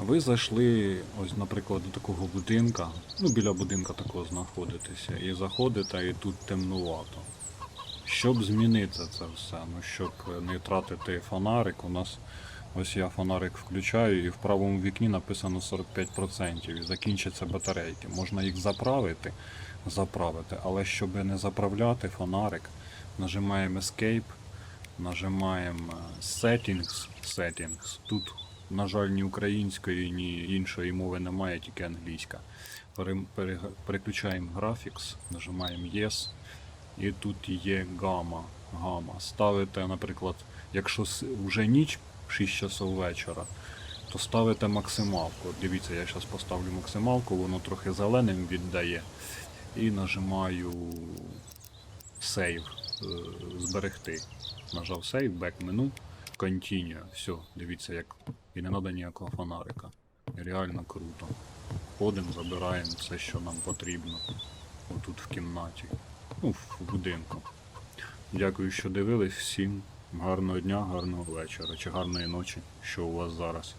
Ви зайшли, ось, наприклад, до такого будинка, ну біля будинка такого знаходитеся, і заходите, і тут темнувато. Щоб змінити це все, ну щоб не тратити фонарик, у нас ось я фонарик включаю, і в правому вікні написано 45% і закінчаться батарейки. Можна їх заправити, заправити, але щоб не заправляти фонарик, нажимаємо Escape, нажимаємо е, Settings, Settings. Тут, на жаль, ні української, ні іншої мови немає, тільки англійська. Пере- пере- Переключаємо Graphics, нажимаємо Yes. І тут є гама. гама. Ставите, наприклад, якщо вже ніч 6 часов вечора, то ставите максималку. Дивіться, я зараз поставлю максималку, воно трохи зеленим віддає. І нажимаю Save, е, зберегти. Нажав Save, back мену, Continue. Все, дивіться, як. І не треба ніякого фонарика. Реально круто. Ходимо, забираємо все, що нам потрібно. Отут в кімнаті. Ну, в будинку. Дякую, що дивились. Всім гарного дня, гарного вечора чи гарної ночі, що у вас зараз.